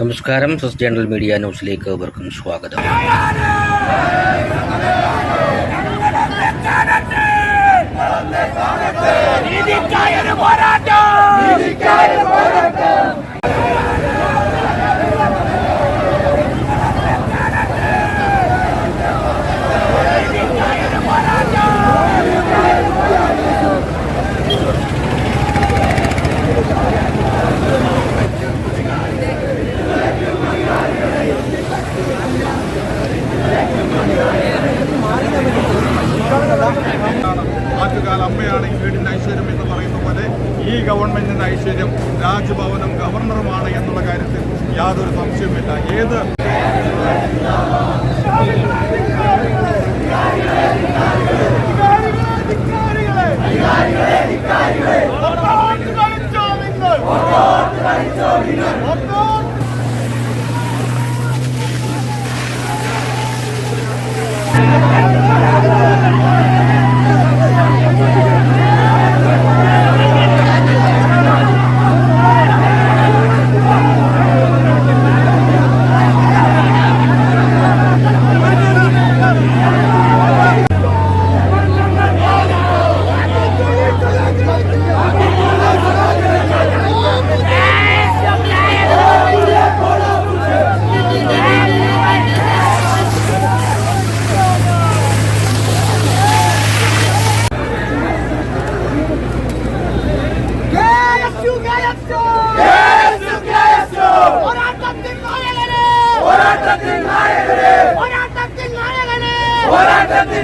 നമസ്കാരം സസ് journal media ന്യൂസിലേക്ക് അവർക്കും സ്വാഗതം. ആറ്റുകാല അമ്മയാണ് ഈ വീടിന്റെ ഐശ്വര്യം എന്ന് പറയുന്ന പോലെ ഈ ഗവൺമെന്റിന്റെ ഐശ്വര്യം രാജ്ഭവനും ഗവർണറുമാണ് എന്നുള്ള കാര്യത്തിൽ യാതൊരു സംശയവുമില്ല. ഏത് Amém.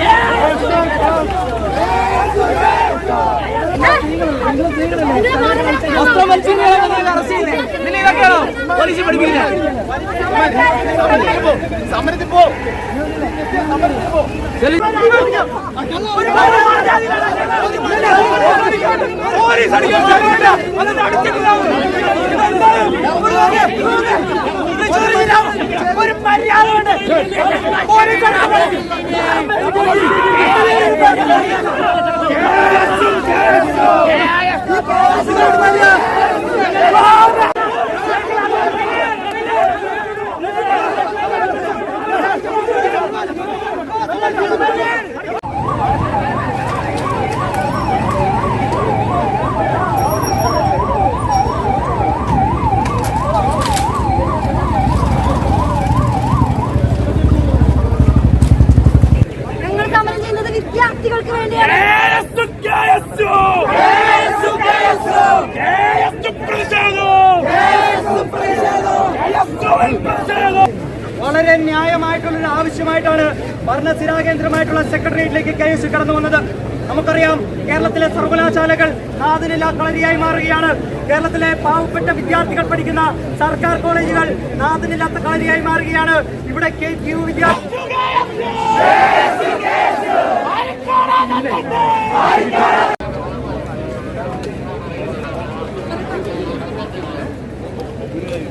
Yeah! കയസുകാരുണ്ട് പഠിപ്പിക്കില്ല. കയസുകാരുണ്ട് ഇവിടെ പോരാട്ടത്തിൻ നായകനെ ഒരു മര്യാദ ഞങ്ങൾ വളരെ ന്യായമായിട്ടുള്ളൊരു ആവശ്യമായിട്ടാണ് ഭരണസിരാ കേന്ദ്രമായിട്ടുള്ള സെക്രട്ടേറിയറ്റിലേക്ക് കെ എസ് കടന്നു വന്നത്. നമുക്കറിയാം കേരളത്തിലെ സർവകലാശാലകൾ നാദിനില്ല കളരിയായി മാറുകയാണ്. കേരളത്തിലെ പാവപ്പെട്ട വിദ്യാർത്ഥികൾ പഠിക്കുന്ന സർക്കാർ കോളേജുകൾ നാദിനില്ലാത്ത കളരിയായി മാറുകയാണ്. ഇവിടെ കെ ക്യു വിദ്യാർത്ഥി 그래.